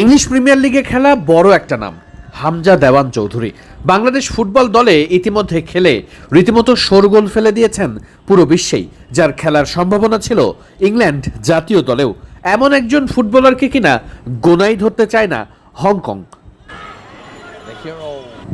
English premier লিগে খেলা বড় একটা নাম, হামজা দেওয়ান চৌধুরী। বাংলাদেশ ফুটবল দলে ইতিমধ্যে খেলে রীতিমতো শোরগোল ফেলে দিয়েছেন পুরো বিশ্বেই, যার খেলার সম্ভাবনা ছিল ইংল্যান্ড জাতীয় দলেও। এমন একজন ফুটবলারকে কিনা গোনাই ধরতে চায় না হংকং।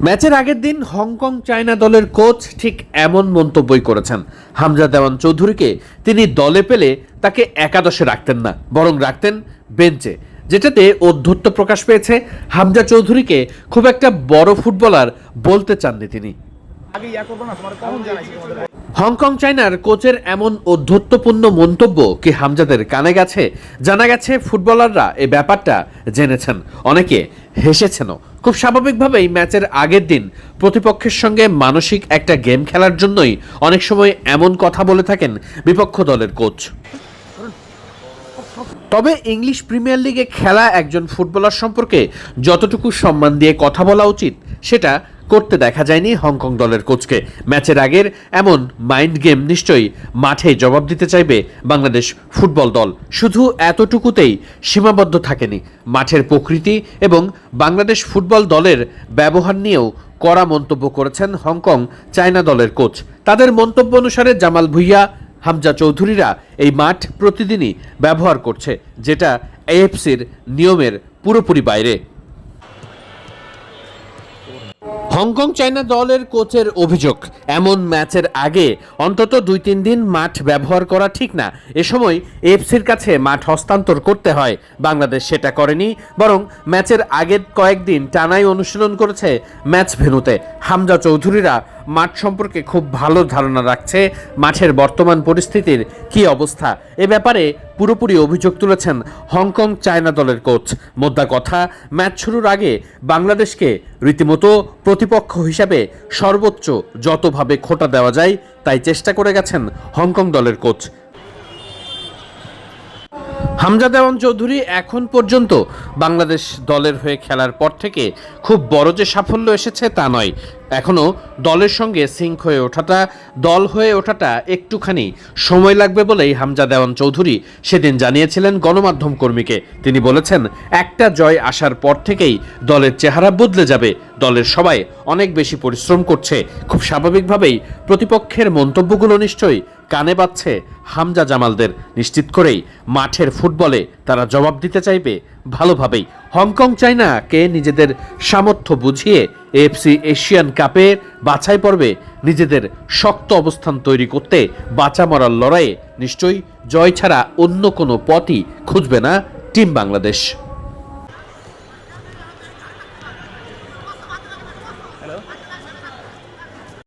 ম্যাচের আগের দিন হংকং চায়না দলের কোচ ঠিক এমন মন্তব্যই করেছেন। হামজা দেওয়ান চৌধুরীকে তিনি দলে পেলে তাকে একাদশে রাখতেন না, বরং রাখতেন বেঞ্চে। যেটাতে অধ্যত্ব প্রকাশ পেয়েছে হামজা চৌধুরীকে খুব একটা বড় ফুটবলার বলতে চাননি তিনি। হংকং চায়নার কোচের এমন অধ্যত্বপূর্ণ মন্তব্য কি হামজাদের কানে গেছে? জানা গেছে ফুটবলাররা এই ব্যাপারটা জেনেছেন। অনেকে হেসেছেনও। খুব স্বাভাবিকভাবেই ম্যাচের আগের দিন প্রতিপক্ষের সঙ্গে মানসিক একটা গেম খেলার জন্যই অনেক সময় এমন কথা বলে থাকেন বিপক্ষ দলের কোচ। তবে ইংলিশ প্রিমিয়ার লিগে খেলা একজন ফুটবলার সম্পর্কে যতটুকু সম্মান দিয়ে কথা বলা উচিত, সেটা করতে দেখা যায়নি হংকং দলের কোচকে। ম্যাচের আগের এমন মাইন্ড গেম নিশ্চয়ই মাঠে জবাব দিতে চাইবে বাংলাদেশ ফুটবল দল। শুধু এতটুকুতেই সীমাবদ্ধ থাকেনি মাঠের প্রকৃতি এবং বাংলাদেশ ফুটবল দলের ব্যবহার নিয়েও কড়া মন্তব্য করেছেন হংকং চায়না দলের কোচ। তাদের মন্তব্য অনুসারে জামাল ভুইয়া হামজা চৌধুরীরা এই মাঠ প্রতিদিনই ব্যবহার করছে যেটা এএফসির নিয়মের পুরোপুরি বাইরে। হংকং চায়না দলের কোচের অভিযোগ, এমন ম্যাচের আগে অন্তত দুই তিন দিন মাঠ ব্যবহার করা ঠিক না। এ সময় এফসির কাছে মাঠ হস্তান্তর করতে হয়। বাংলাদেশ সেটা করেনি, বরং ম্যাচের আগের কয়েকদিন টানাই অনুশীলন করেছে ম্যাচ ভেনুতে। হামজা চৌধুরীরা মাঠ সম্পর্কে খুব ভালো ধারণা রাখছে, মাঠের বর্তমান পরিস্থিতির কী অবস্থা। এ ব্যাপারে পুরোপুরি অভিযোগ তুলেছেন হংকং চায়না দলের কোচ। মোদ্দা কথা, ম্যাচ শুরুর আগে বাংলাদেশকে রীতিমতো প্রতিপক্ষ হিসাবে সর্বোচ্চ যতভাবে খোটা দেওয়া যায়, তাই চেষ্টা করে গেছেন হংকং দলের কোচ। হামজা দেওয়ান চৌধুরী এখন পর্যন্ত বাংলাদেশ দলের হয়ে খেলার পর থেকে খুব বড় যে সাফল্য এসেছে তা নয়। এখনও দলের সঙ্গে সিঙ্ক হয়ে ওঠাটা, দল হয়ে ওঠাটা একটুখানি সময় লাগবে বলেই হামজা দেওয়ান চৌধুরী সেদিন জানিয়েছিলেন গণমাধ্যম কর্মীকে। তিনি বলেছেন, একটা জয় আসার পর থেকেই দলের চেহারা বদলে যাবে দলের সবাই অনেক বেশি পরিশ্রম করছে। খুব স্বাভাবিকভাবেই প্রতিপক্ষের মন্তব্যগুলো নিশ্চয়ই কানে পাচ্ছে হামজা জামালদের। নিশ্চিত করেই মাঠের ফুটবলে তারা জবাব দিতে চাইবে ভালোভাবেই। হংকং চায়নাকে নিজেদের সামর্থ্য বুঝিয়ে এফসি এশিয়ান কাপের বাছাই পর্বে নিজেদের শক্ত অবস্থান তৈরি করতে বাঁচা মরার লড়াইয়ে নিশ্চয়ই জয় ছাড়া অন্য কোনো পথই খুঁজবে না টিম বাংলাদেশ।